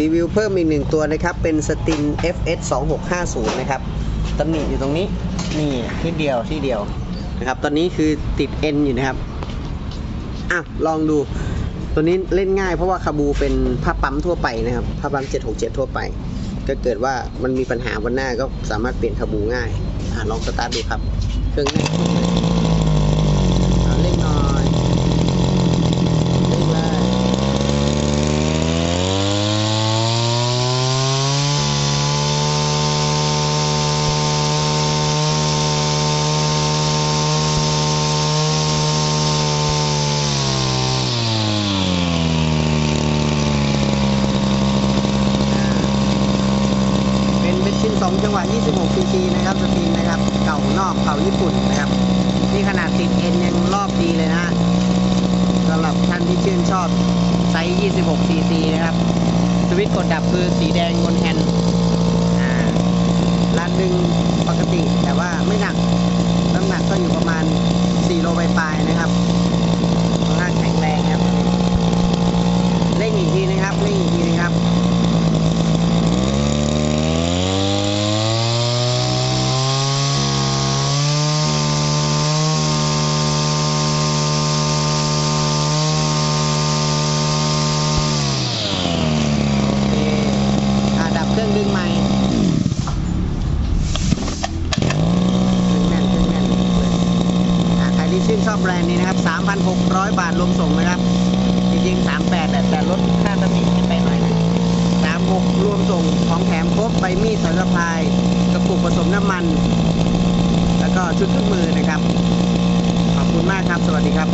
รีวิวเพิ่มอีกหนึ่งตัวนะครับ เป็นสติน FS 2650นะครับตำหนิอยู่ตรงนี้ นี่ที่เดียวที่เดียวนะครับ ตอนนี้คือติด N อยู่นะครับ อะ ลองดู ตัวนี้เล่นง่ายเพราะว่าคาบูเป็นผ้าปั๊มทั่วไปนะครับ ผ้าปั๊ม 767 ทั่วไป ก็เกิดว่ามันมีปัญหาบนหน้าก็สามารถเปลี่ยนคาบูง่าย อะ ลองสตาร์ทดูครับ เครื่องแน่นอะเร่งหน่อยเร่งเลย เป็นเบนซิน2จังหวะ 26 cc นะครับสปินนะครับ เก่านอกเก่าญี่ปุ่นนะครับ นี่ขนาดติดเอ็นยังรอบดีเลยนะสำหรับท่านที่ชื่นชอบไซส์ 26 cc นะครับสวิตช์กดดับคือสีแดงบนแฮนด์อ่าลันดึงปกติแต่ว่าไม่หนัก น้ำหนักก็อยู่ประมาณ 4 โลปลายๆนะครับค่อนข้างแข็งแรงครับเร่งอีกทีนะครับเร่งอีกทีนะครับ โอเคอะดับเค รื่องดึงใหม่เครื่องแน่นเครื่องแน่นเลยอะใครที่ชื่นชอบแบรนด์นี้นะครับ 3,600 บาทรวมส่งนะครับ จริงๆ 38แต่แต่ลดค่าตำหนิขึ้นไปหน่อยนะ36รวมส่งของแถมครบใบมีดสายสะพาย กระปุกผสมน้ำมัน แล้วก็ชุดเครื่องมือนะครับ ขอบคุณมากครับ สวัสดีครับ